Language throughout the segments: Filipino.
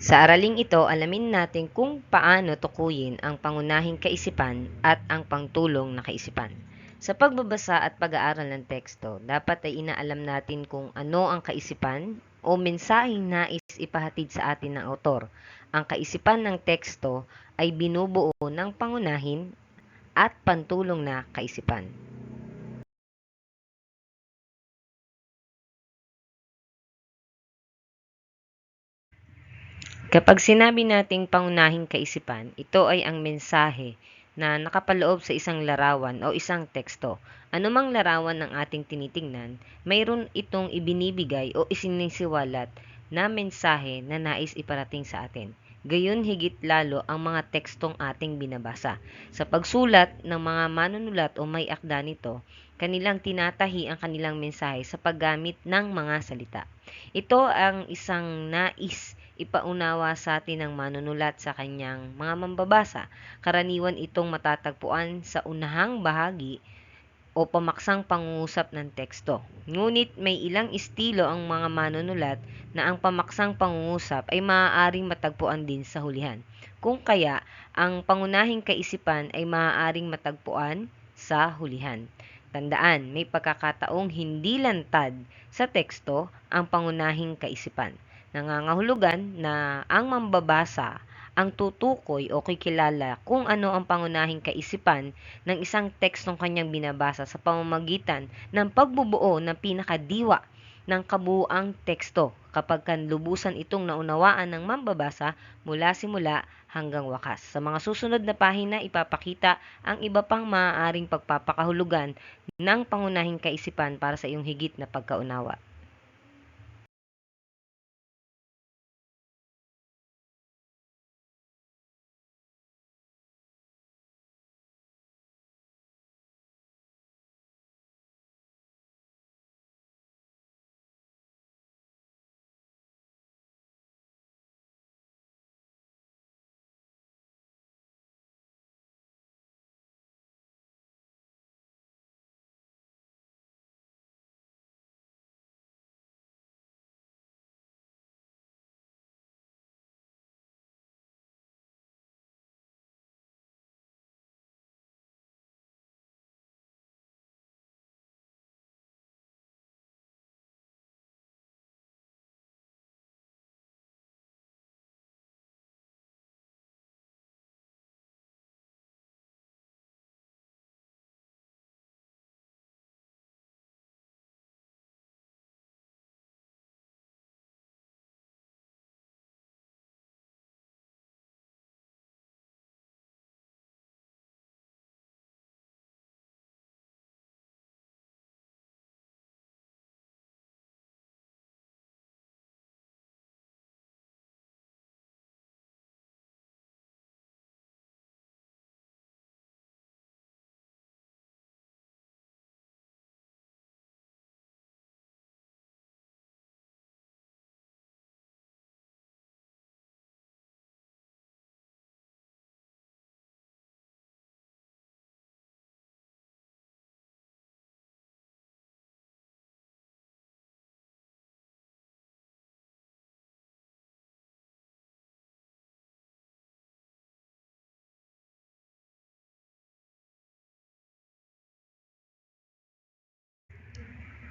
Sa araling ito, alamin natin kung paano tukuyin ang pangunahing kaisipan at ang pangtulong na kaisipan. Sa pagbabasa at pag-aaral ng teksto, dapat ay inaalam natin kung ano ang kaisipan o mensaheng nais ipahatid sa atin ng autor. Ang kaisipan ng teksto ay binubuo ng pangunahin at pantulong na kaisipan. Kapag sinabi nating pangunahing kaisipan, ito ay ang mensahe na nakapaloob sa isang larawan o isang teksto. Anumang larawan ng ating tinitingnan, mayroon itong ibinibigay o isinisiwalat na mensahe na nais iparating sa atin. Gayon higit lalo ang mga tekstong ating binabasa. Sa pagsulat ng mga manunulat o may akda nito, kanilang tinatahi ang kanilang mensahe sa paggamit ng mga salita. Ito ang isang nais ipaunawa sa atin ng manunulat sa kanyang mga mambabasa. Karaniwan itong matatagpuan sa unahang bahagi o pamaksang pangungusap ng teksto. Ngunit may ilang estilo ang mga manunulat na ang pamaksang pangungusap ay maaaring matagpuan din sa hulihan. Kung kaya, ang pangunahing kaisipan ay maaaring matagpuan sa hulihan. Tandaan, may pagkakataong hindi lantad sa teksto ang pangunahing kaisipan nangangahulugan na ang mambabasa ang tutukoy o kikilala kung ano ang pangunahing kaisipan ng isang tekstong kanyang binabasa sa pamamagitan ng pagbubuo ng pinakadiwa ng kabuuang teksto kapag kanlubusan itong naunawaan ng mambabasa mula simula hanggang wakas. Sa mga susunod na pahina, ipapakita ang iba pang maaaring pagpapakahulugan ng pangunahing kaisipan para sa iyong higit na pagkaunawa.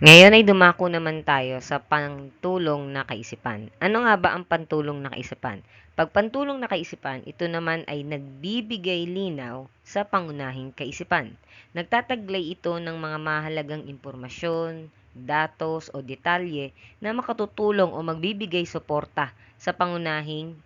Ngayon ay dumako naman tayo sa pantulong na kaisipan. Ano nga ba ang pantulong na kaisipan? Pag pantulong na kaisipan, ito naman ay nagbibigay linaw sa pangunahing kaisipan. Nagtataglay ito ng mga mahalagang impormasyon, datos o detalye na makatutulong o magbibigay suporta sa pangunahing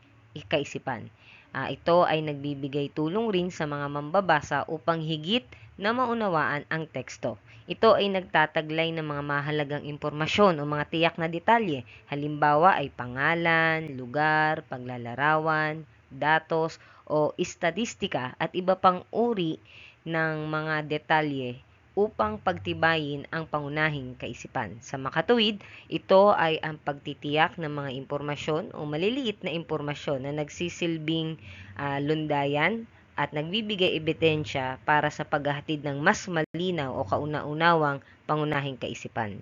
kaisipan. Uh, ito ay nagbibigay tulong rin sa mga mambabasa upang higit na maunawaan ang teksto. Ito ay nagtataglay ng mga mahalagang impormasyon o mga tiyak na detalye. Halimbawa ay pangalan, lugar, paglalarawan, datos o estadistika at iba pang uri ng mga detalye upang pagtibayin ang pangunahing kaisipan. Sa makatuwid, ito ay ang pagtitiyak ng mga impormasyon o maliliit na impormasyon na nagsisilbing uh, lundayan at nagbibigay ebidensya para sa paghahatid ng mas malinaw o kauna-unawang pangunahing kaisipan.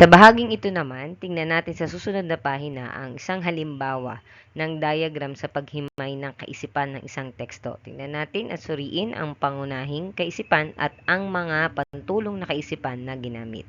Sa bahaging ito naman, tingnan natin sa susunod na pahina ang isang halimbawa ng diagram sa paghimay ng kaisipan ng isang teksto. Tingnan natin at suriin ang pangunahing kaisipan at ang mga pantulong na kaisipan na ginamit.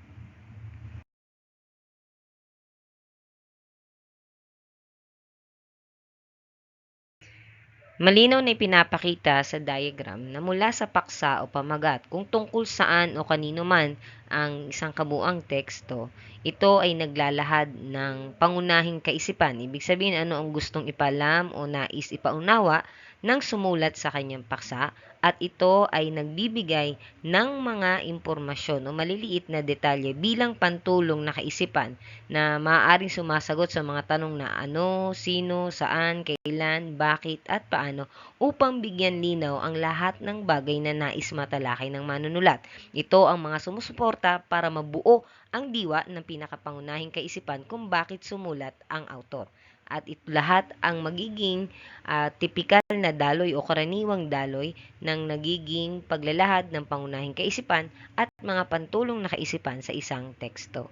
Malinaw na ipinapakita sa diagram na mula sa paksa o pamagat kung tungkol saan o kanino man ang isang kabuang teksto, ito ay naglalahad ng pangunahing kaisipan. Ibig sabihin ano ang gustong ipalam o nais ipaunawa ng sumulat sa kanyang paksa at ito ay nagbibigay ng mga impormasyon o maliliit na detalye bilang pantulong na kaisipan na maaaring sumasagot sa mga tanong na ano, sino, saan, kailan, bakit at paano upang bigyan linaw ang lahat ng bagay na nais matalakay ng manunulat. Ito ang mga sumusuporta para mabuo ang diwa ng pinakapangunahing kaisipan kung bakit sumulat ang autor at ito lahat ang magiging uh, tipikal na daloy o karaniwang daloy ng nagiging paglalahad ng pangunahing kaisipan at mga pantulong na kaisipan sa isang teksto.